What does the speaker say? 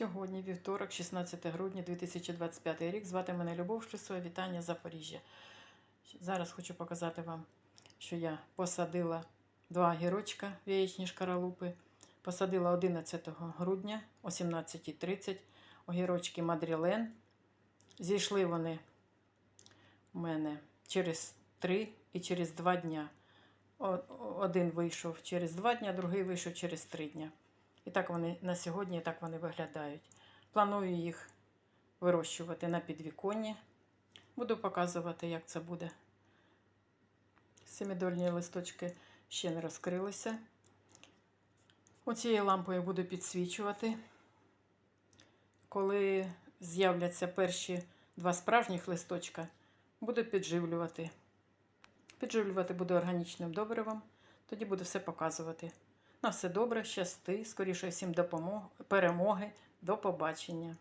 Сьогодні, вівторок, 16 грудня 2025 рік. Звати мене Любов Шлюсова. Вітання Запоріжжя. Зараз хочу показати вам, що я посадила два гірочка в шкаралупи. Посадила 11 грудня о 17.30 огірочки Мадрілен. Зійшли вони у мене через 3 і через 2 дня. Один вийшов через 2 дня, другий вийшов через 3 дня. І так вони на сьогодні так вони виглядають. Планую їх вирощувати на підвіконні. Буду показувати, як це буде. Семидольні листочки ще не розкрилися. Оцією лампою буду підсвічувати. Коли з'являться перші два справжніх листочка, буду підживлювати. Підживлювати буду органічним добривом, тоді буду все показувати. На все добре, щасти, скоріше всім допомоги, перемоги. До побачення.